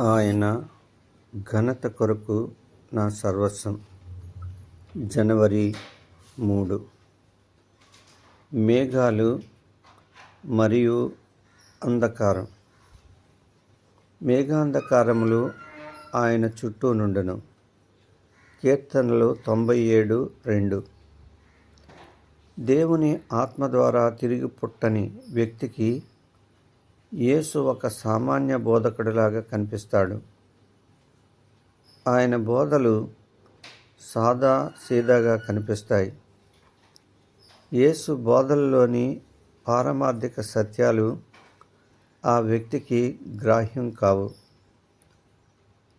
ఆయన ఘనత కొరకు నా సర్వస్వం. జనవరి మూడు. మేఘాలు మరియు అంధకారం. మేఘాంధకారములు ఆయన చుట్టూ నుండును. కీర్తనలు తొంభై ఏడు రెండు. దేవుని ఆత్మ ద్వారా తిరిగి పుట్టని వ్యక్తికి యేసు ఒక సామాన్య బోధకుడిలాగా కనిపిస్తాడు. ఆయన బోధలు సాదా సీదాగా కనిపిస్తాయి. యేసు బోధల్లోని పారమార్థిక సత్యాలు ఆ వ్యక్తికి గ్రాహ్యం కావు.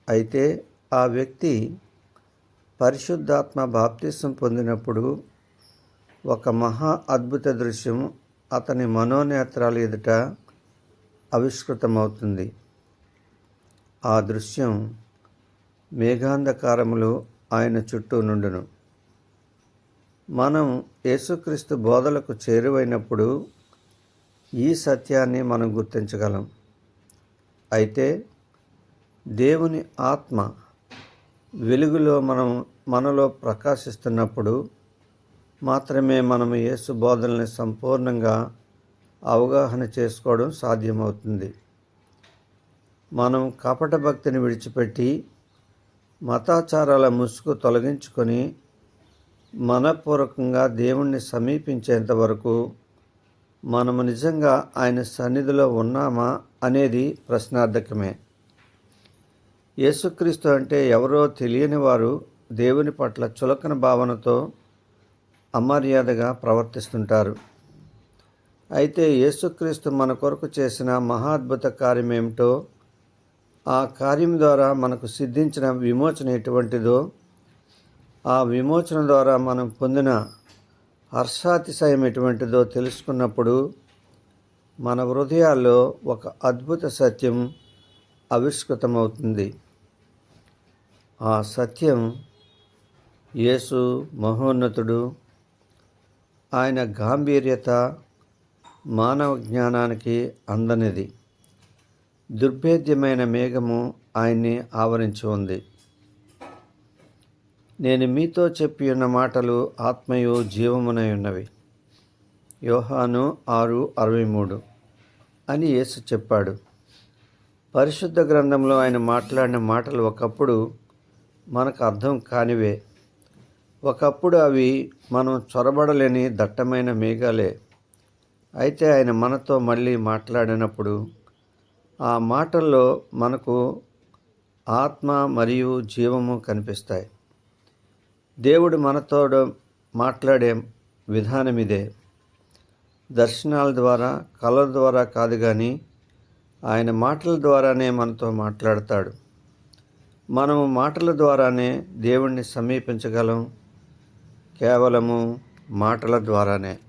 అయితే ఆ వ్యక్తి పరిశుద్ధాత్మ బాప్తిసం పొందినప్పుడు ఒక మహా అద్భుత దృశ్యం అతని మనోనేత్రాల ఎదుట ఆవిష్కృతమవుతుంది. ఆ దృశ్యం మేఘాంధకారములు ఆయన చుట్టూ నుండును. మనం యేసుక్రీస్తు బోధలకు చేరువైనప్పుడు ఈ సత్యాన్ని మనం గుర్తించగలం. అయితే దేవుని ఆత్మ వెలుగులో మనం మనలో ప్రకాశిస్తున్నప్పుడు మాత్రమే మనం యేసు బోధల్ని సంపూర్ణంగా అవగాహన చేసుకోవడం సాధ్యమవుతుంది. మనం కపట భక్తిని విడిచిపెట్టి మతాచారాల ముసుగు తొలగించుకొని మనపూర్వకంగా దేవుణ్ణి సమీపించేంత వరకు మనము నిజంగా ఆయన సన్నిధిలో ఉన్నామా అనేది ప్రశ్నార్థకమే. యేసుక్రీస్తు అంటే ఎవరో తెలియని వారు దేవుని పట్ల చులకన భావనతో అమర్యాదగా ప్రవర్తిస్తుంటారు. అయితే యేసుక్రీస్తు మన కొరకు చేసిన మహాద్భుత కార్యం ఏమిటో ఆ కార్యం ద్వారా మనకు సిద్ధించిన విమోచన ఎటువంటిదో ఆ విమోచన ద్వారా మనం పొందిన హర్షాతిశయం ఎటువంటిదో తెలుసుకున్నప్పుడు మన హృదయాల్లో ఒక అద్భుత సత్యం ఆవిష్కృతమవుతుంది. ఆ సత్యం యేసు మహోన్నతుడు ఆయన గాంభీర్యత మానవ జ్ఞానానికి అందనిది. దుర్భేద్యమైన మేఘము ఆయన్ని ఆవరించి ఉంది. నేను మీతో చెప్పి ఉన్న మాటలు ఆత్మయు జీవమునై ఉన్నవి. యోహాను ఆరు అరవై మూడు. అని యేసు చెప్పాడు. పరిశుద్ధ గ్రంథంలో ఆయన మాట్లాడిన మాటలు ఒకప్పుడు మనకు అర్థం కానివే. ఒకప్పుడు అవి మనం చొరబడలేని దట్టమైన మేఘాలే. అయితే ఆయన మనతో మళ్ళీ మాట్లాడినప్పుడు ఆ మాటల్లో మనకు ఆత్మ మరియు జీవము కనిపిస్తాయి. దేవుడు మనతో మాట్లాడే విధానం ఇదే. దర్శనాల ద్వారా కళల ద్వారా కాదు కానీ ఆయన మాటల ద్వారానే మనతో మాట్లాడతాడు. మనము మాటల ద్వారానే దేవుణ్ణి సమీపించగలం. కేవలము మాటల ద్వారానే.